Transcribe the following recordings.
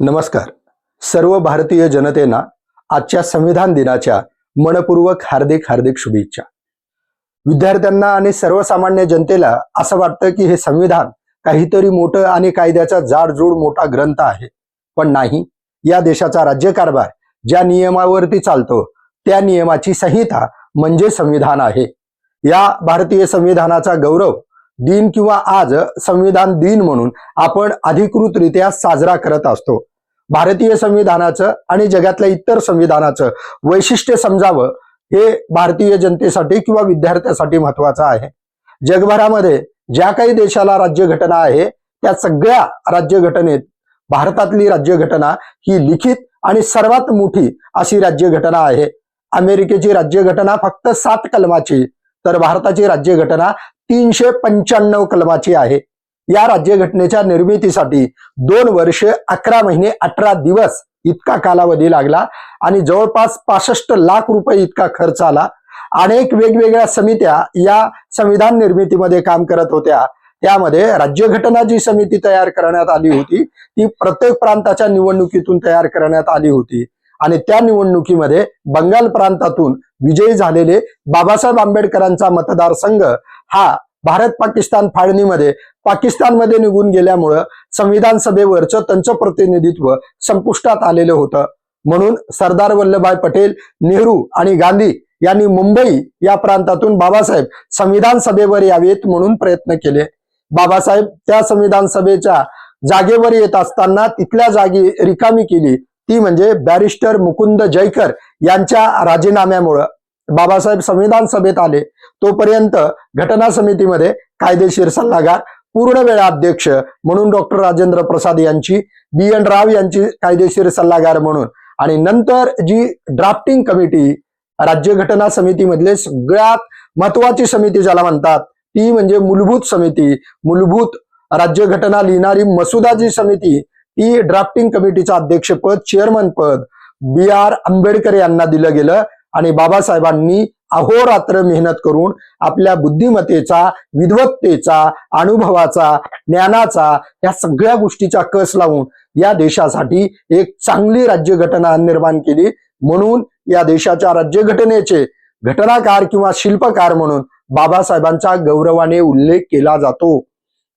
नमस्कार. सर्व भारतीय जनतेना आजच्या संविधान दिनाच्या मनपूर्वक हार्दिक हार्दिक शुभेच्छा. विद्यार्थ्यांना आणि सर्वसामान्य जनतेला असं वाटतं की हे संविधान काहीतरी मोठं आणि कायद्याचा जाडजूड मोठा ग्रंथ आहे. पण नाही. या देशाचा राज्यकारभार ज्या नियमावरती चालतो त्या नियमाची संहिता म्हणजे संविधान आहे. या भारतीय संविधानाचा गौरव दिन किंवा आज संविधान दिन म्हणून आपण अधिकृतरित्या साजरा करत असतो. भारतीय संविधानाचं आणि जगातल्या इतर संविधानाचं वैशिष्ट्य समजावं हे भारतीय जनतेसाठी किंवा विद्यार्थ्यासाठी महत्वाचं आहे. जगभरामध्ये ज्या काही देशाला राज्यघटना आहे त्या सगळ्या राज्यघटनेत भारतातली राज्यघटना ही लिखित आणि सर्वात मोठी अशी राज्यघटना आहे. अमेरिकेची राज्यघटना फक्त सात कलमाची तर भारताची राज्यघटना तीनशे पंच्याण्णव कलमाची आहे. या राज्यघटनेच्या निर्मितीसाठी दोन वर्ष अकरा महिने अठरा दिवस इतका कालावधी लागला आणि जवळपास पासष्ट लाख रुपये इतका खर्च आला. अनेक वेगवेगळ्या समित्या या संविधान निर्मितीमध्ये काम करत होत्या. त्यामध्ये राज्यघटना जी समिती तयार करण्यात आली होती ती प्रत्येक प्रांताच्या निवडणुकीतून तयार करण्यात आली होती. आणि त्या निवडणुकीमध्ये बंगाल प्रांतातून विजयी झालेले बाबासाहेब आंबेडकरांचा मतदारसंघ हा भारत पाकिस्तान फाळणीमध्ये पाकिस्तानमध्ये निघून गेल्यामुळं संविधान सभेवरचं त्यांचं प्रतिनिधित्व संपुष्टात आलेलं होतं. म्हणून सरदार वल्लभभाई पटेल नेहरू आणि गांधी यांनी मुंबई या प्रांतातून बाबासाहेब संविधान सभेवर यावेत म्हणून प्रयत्न केले. बाबासाहेब त्या संविधान सभेच्या जागेवर येत असताना तिथल्या जागी रिकामी केली. ती म्हणजे बॅरिस्टर मुकुंद जयकर यांच्या राजीनाम्यामुळं. बाबासाहेब संविधान सभेत आले. तोपर्यंत घटना समितीमध्ये कायदेशीर सल्लागार पूर्ण वेळा अध्यक्ष म्हणून डॉक्टर राजेंद्र प्रसाद यांची बी एन राव यांची कायदेशीर सल्लागार म्हणून आणि नंतर जी ड्राफ्टिंग कमिटी राज्यघटना समितीमधले सगळ्यात महत्वाची समिती ज्याला म्हणतात ती म्हणजे मूलभूत समिती. मूलभूत राज्यघटना लिहिणारी मसुदा जी समिती ई ड्राफ्टिंग कमिटीचं अध्यक्षपद चेअरमन पद बी आर आंबेडकर यांना दिलं गेलं आणि बाबासाहेबांनी अहोरात्र मेहनत करून आपल्या बुद्धिमत्तेचा विद्वत्तेचा अनुभवाचा ज्ञानाचा या सगळ्या गोष्टीचा कस लावून या देशासाठी एक चांगली राज्यघटना निर्माण केली. म्हणून या देशाच्या राज्यघटनेचे घटनाकार किंवा शिल्पकार म्हणून बाबासाहेबांचा गौरवाने उल्लेख केला जातो.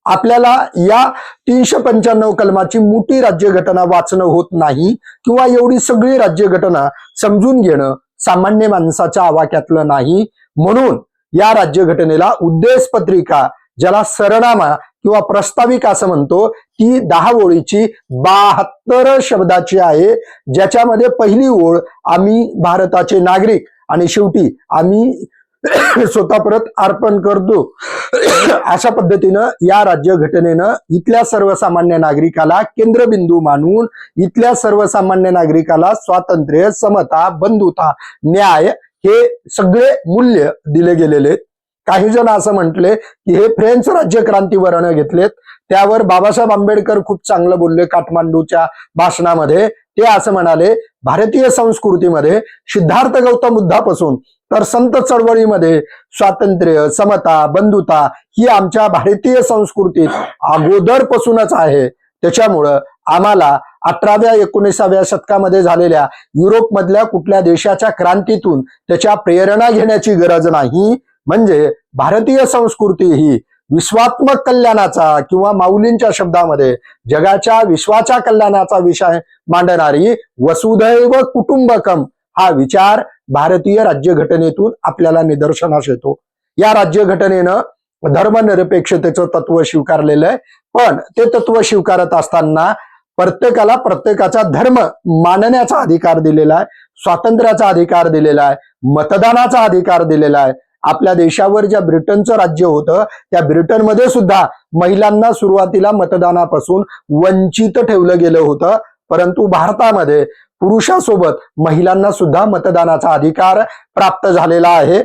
आपल्याला या तीनशे पंच्याण्णव कलमाची मोठी राज्यघटना वाचणं होत नाही किंवा एवढी सगळी राज्यघटना समजून घेणं सामान्य माणसाच्या आवाक्यातलं नाही. म्हणून या राज्यघटनेला उद्देश पत्रिका ज्याला सरनामा किंवा प्रस्ताविक असं म्हणतो ती दहा ओळीची बहात्तर शब्दाची आहे. ज्याच्यामध्ये पहिली ओळ आम्ही भारताचे नागरिक. आणि शेवटी आम्ही स्वतः परत अर्पण करतो. अशा पद्धतीनं या राज्य घटनेनं इथल्या सर्वसामान्य नागरिकाला केंद्रबिंदू मानून इथल्या सर्वसामान्य नागरिकाला स्वातंत्र्य समता बंधुता न्याय हे सगळे मूल्य दिले गेलेले आहेत. काही जण असं म्हटले की हे फ्रेंच राज्यक्रांतीवरनं घेतलेत. त्यावर बाबासाहेब आंबेडकर खूप चांगलं बोलले काठमांडूच्या भाषणामध्ये. ते असं म्हणाले भारतीय संस्कृतीमध्ये सिद्धार्थ गौतम बुद्धापासून तर संत चळवळीमध्ये स्वातंत्र्य समता बंधुता ही आमच्या भारतीय संस्कृतीत अगोदरपासूनच आहे. त्याच्यामुळं आम्हाला अठराव्या एकोणीसाव्या शतकामध्ये झालेल्या युरोपमधल्या कुठल्या देशाच्या क्रांतीतून त्याच्या प्रेरणा घेण्याची गरज नाही. म्हणजे भारतीय संस्कृती ही विश्वात्मक कल्याणाचा किंवा माऊलींच्या शब्दामध्ये जगाच्या विश्वाच्या कल्याणाचा विषय मांडणारी वसुधैव कुटुंबकम हा विचार भारतीय राज्यघटनेतून आपल्याला निदर्शनास येतो. या राज्यघटनेनं धर्मनिरपेक्षतेचं तत्व स्वीकारलेलं आहे. पण ते तत्व स्वीकारत असताना प्रत्येकाला प्रत्येकाचा धर्म मानण्याचा अधिकार दिलेला आहे स्वातंत्र्याचा अधिकार दिलेला आहे मतदानाचा अधिकार दिलेला आहे. आपल्या देशावर ज्या ब्रिटनचं राज्य होतं त्या ब्रिटनमध्ये सुद्धा महिलांना सुरुवातीला मतदानापासून वंचित ठेवलं गेलं होतं. परंतु भारतामध्ये पुरुषासोबत महिलांना सुद्धा मतदानाचा अधिकार प्राप्त झालेला आहे.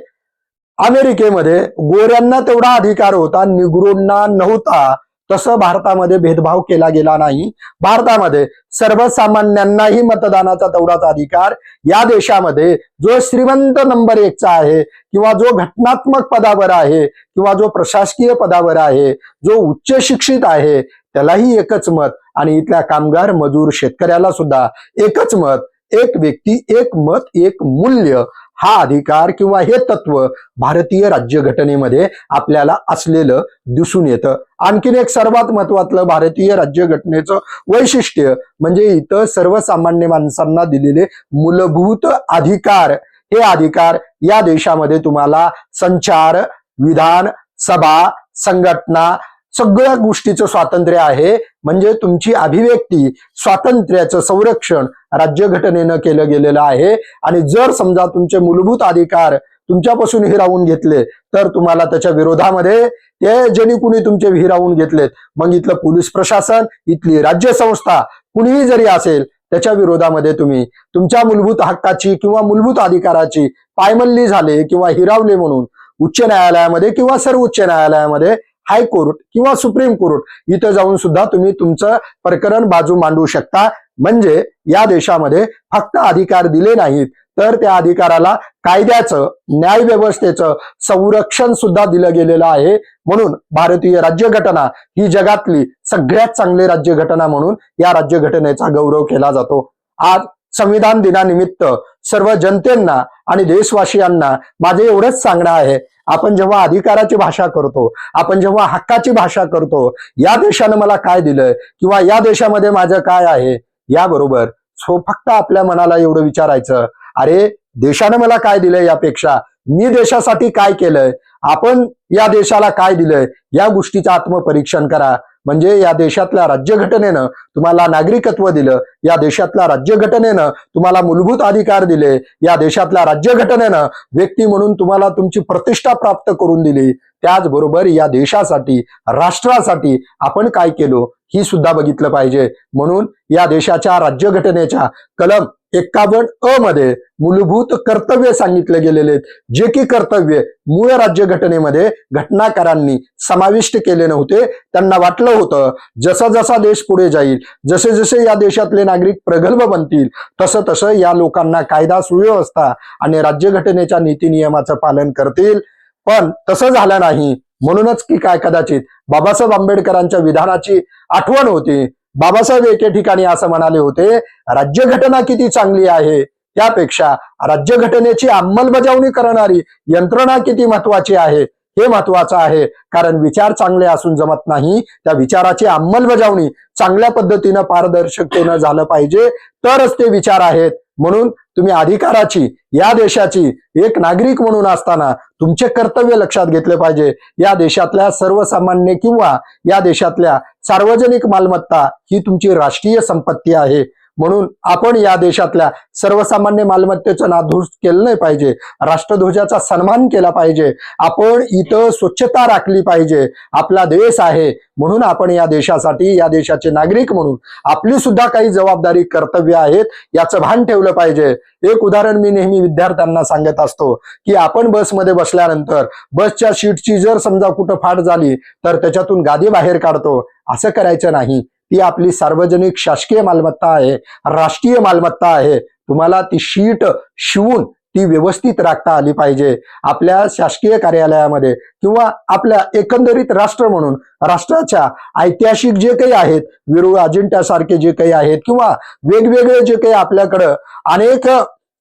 अमेरिकेमध्ये गोऱ्यांना तेवढा अधिकार होता निग्रोंना नव्हता. तसं भारतामध्ये भेदभाव केला गेला नाही. भारतामध्ये सर्वसामान्यांनाही मतदानाचा तेवढाच अधिकार या देशामध्ये जो श्रीमंत नंबर एकचा आहे किंवा जो घटनात्मक पदावर आहे किंवा जो प्रशासकीय पदावर आहे जो उच्च शिक्षित आहे त्यालाही एकच मत आणि इथल्या कामगार मजूर शेतकऱ्याला सुद्धा एकच मत. एक व्यक्ती एक मत एक मूल्य हा अधिकार किंवा हे तत्व भारतीय राज्यघटनेमध्ये आपल्याला असलेलं दिसून येतं. आणखीन एक सर्वात महत्वाचं भारतीय राज्यघटनेचं वैशिष्ट्य म्हणजे इथं सर्वसामान्य माणसांना दिलेले मूलभूत अधिकार. हे अधिकार या देशामध्ये तुम्हाला संचार विधान सभा संघटना सगळ्या गोष्टीचं स्वातंत्र्य आहे. म्हणजे तुमची अभिव्यक्ती स्वातंत्र्याचं संरक्षण राज्यघटनेनं केलं गेलेलं आहे. आणि जर समजा तुमचे मूलभूत अधिकार तुमच्यापासून हिरावून घेतले तर तुम्हाला त्याच्या विरोधामध्ये ते ज्यांनी कुणी तुमचे हिरावून घेतलेत. मग इथलं पोलीस प्रशासन इथली राज्य संस्था कुणीही जरी असेल त्याच्या विरोधामध्ये तुम्ही तुमच्या मूलभूत हक्काची किंवा मूलभूत अधिकाराची पायमल्ली झाले किंवा हिरावले म्हणून उच्च न्यायालयामध्ये किंवा सर्वोच्च न्यायालयामध्ये हायकोर्ट किंवा सुप्रीम कोर्ट इथं जाऊन सुद्धा तुम्ही तुमचं प्रकरण बाजू मांडू शकता. म्हणजे या देशामध्ये फक्त अधिकार दिले नाहीत तर त्या अधिकाराला कायद्याचं न्याय व्यवस्थेचं संरक्षण सुद्धा दिलं गेलेलं आहे. म्हणून भारतीय राज्यघटना ही जगातली सगळ्यात चांगली राज्यघटना म्हणून या राज्यघटनेचा गौरव केला जातो. आज संविधान दिनानिमित्त सर्व जनतेंना आणि देशवासियांना माझे एवढंच सांगणं आहे आपण जेव्हा अधिकाराची भाषा करतो आपण जेव्हा हक्काची भाषा करतो या देशानं मला काय दिलंय किंवा या देशामध्ये माझं काय आहे याबरोबर सो फक्त आपल्या मनाला एवढं विचारायचं अरे देशानं मला काय दिलंय यापेक्षा मी देशासाठी काय केलंय आपण या देशाला काय दिलंय या गोष्टीचं आत्मपरीक्षण करा. म्हणजे या देशातल्या राज्यघटनेनं तुम्हाला नागरिकत्व दिलं या देशातल्या राज्यघटनेनं तुम्हाला मूलभूत अधिकार दिले या देशातल्या राज्यघटनेनं व्यक्ती म्हणून तुम्हाला तुमची प्रतिष्ठा प्राप्त करून दिली त्याचबरोबर या देशासाठी राष्ट्रासाठी आपण काय केलो ही सुद्धा बघितलं पाहिजे. म्हणून या देशाच्या राज्यघटनेच्या कलम एक्कावन्न अ मध्ये मूलभूत कर्तव्य सांगितले गेलेले आहेत. जे की कर्तव्य मूळ राज्यघटनेमध्ये घटनाकारांनी समाविष्ट केले नव्हते. त्यांना वाटलं होतं जसा जसा देश पुढे जाईल जसे जसे या देशातले नागरिक प्रगल्भ बनतील तसं तसं या लोकांना कायदा सुव्यवस्था आणि राज्यघटनेच्या नीती नियमाचं पालन करतील. पण तसं झालं नाही. म्हणूनच की काय कदाचित बाबासाहेब आंबेडकरांच्या विधानाची आठवण होती. बाबासाहेब एके ठिकाणी असं म्हणाले होते राज्यघटना किती चांगली आहे? त्यापेक्षा राज्यघटनेची अंमलबजावणी करणारी यंत्रणा किती महत्वाची आहे? हे महत्वाचं आहे. कारण विचार चांगले असून जमत नाही. त्या विचाराची अंमलबजावणी चांगल्या पद्धतीनं पारदर्शकतेनं झालं पाहिजे. तरच ते विचार आहेत. म्हणून तुम्ही अधिकाराची या देशाची एक नागरिक म्हणून असताना तुमचे कर्तव्य लक्षात घेतले पाहिजे. या देशातल्या सर्वसामान्य किंवा या देशातल्या सार्वजनिक मालमत्ता ही तुमची राष्ट्रीय संपत्ती आहे. म्हणून आपण या देशातल्या सर्वसामान्य मालमत्तेचं नाधूस केलं नाही पाहिजे. राष्ट्रध्वजाचा सन्मान केला पाहिजे. आपण इथं स्वच्छता राखली पाहिजे. आपला देश आहे. म्हणून आपण या देशासाठी या देशाचे नागरिक म्हणून आपली सुद्धा काही जबाबदारी कर्तव्य आहेत याचं भान ठेवलं पाहिजे. एक उदाहरण मी नेहमी विद्यार्थ्यांना सांगत असतो की आपण बसमध्ये बसल्यानंतर बसच्या सीटची जर समजा कुठं फाट झाली तर त्याच्यातून गादी बाहेर काढतो. असं करायचं नाही. ती आपली सार्वजनिक शासकीय मालमत्ता आहे राष्ट्रीय मालमत्ता आहे. तुम्हाला ती शीट शिवून ती व्यवस्थित राखता आली पाहिजे. आपल्या शासकीय कार्यालयामध्ये किंवा आपल्या एकंदरीत राष्ट्र म्हणून राष्ट्राच्या ऐतिहासिक जे काही आहेत विरू अजिंठ्यासारखे जे काही आहेत किंवा वेगवेगळे जे काही आपल्याकडं अनेक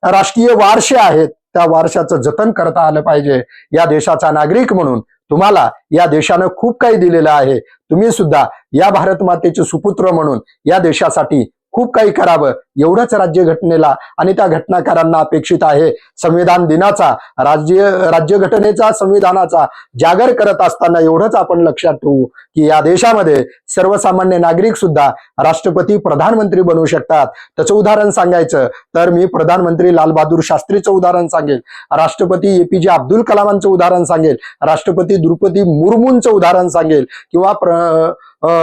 राष्ट्रीय वारसे आहेत त्या वारशाचं जतन करता आलं पाहिजे. या देशाचा नागरिक म्हणून तुम्हाला या देशानं खूप काही दिलेलं आहे. तुम्ही सुद्धा या भारत मातेचे सुपुत्र म्हणून या देशासाठी खूप काही करावं. एवढंच राज्यघटनेला आणि त्या घटनाकारांना अपेक्षित आहे. संविधान दिनाचा राज्य राज्यघटनेचा संविधानाचा जागर करत असताना एवढंच आपण लक्षात ठेवू की या देशामध्ये सर्वसामान्य नागरिक सुद्धा राष्ट्रपती प्रधानमंत्री बनवू शकतात. त्याचं उदाहरण सांगायचं तर मी प्रधानमंत्री लालबहादूर शास्त्रीचं उदाहरण सांगेल. राष्ट्रपती एपीजे अब्दुल कलामांचं उदाहरण सांगेल. राष्ट्रपती द्रुपदी मुर्मूंचं उदाहरण सांगेल किंवा प्र-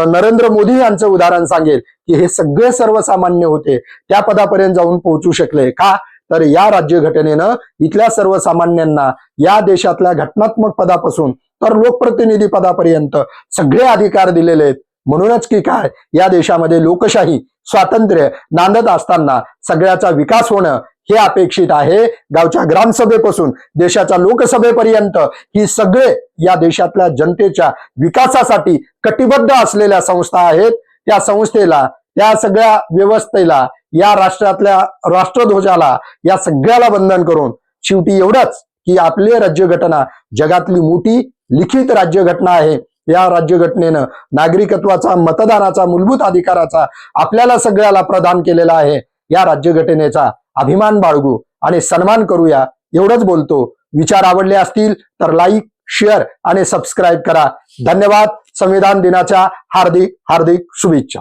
नरेंद्र मोदी यांचं उदाहरण सांगेल की हे सगळे सर्वसामान्य होते. त्या पदापर्यंत जाऊन पोहोचू शकले. का? तर या राज्यघटनेनं इथल्या सर्वसामान्यांना या देशातल्या घटनात्मक पदापासून तर लोकप्रतिनिधी पदापर्यंत सगळे अधिकार दिलेले आहेत. म्हणूनच की काय? या देशामध्ये लोकशाही स्वातंत्र्य नांदत असताना सगळ्याचा विकास होणं हे अपेक्षित आहे. गावच्या ग्रामसभेपासून देशाच्या लोकसभेपर्यंत ही सगळे या देशातल्या जनतेच्या विकासासाठी कटिबद्ध असलेल्या संस्था आहेत. त्या संस्थेला त्या सगळ्या व्यवस्थेला या राष्ट्रातल्या राष्ट्रध्वजाला या सगळ्याला बंधन करून शेवटी एवढंच की आपली राज्यघटना जगातली मोठी लिखित राज्यघटना आहे. या राज्यघटनेनं नागरिकत्वाचा मतदानाचा मूलभूत अधिकाराचा आपल्याला सगळ्याला प्रदान केलेला आहे. या राज्यघटनेचा अभिमान बाळगू आणि सन्मान करूया. एवढंच बोलतो. विचार आवडले असतील तर लाईक शेअर आणि सबस्क्राईब करा. धन्यवाद. संविधान दिनाच्या हार्दिक हार्दिक शुभेच्छा.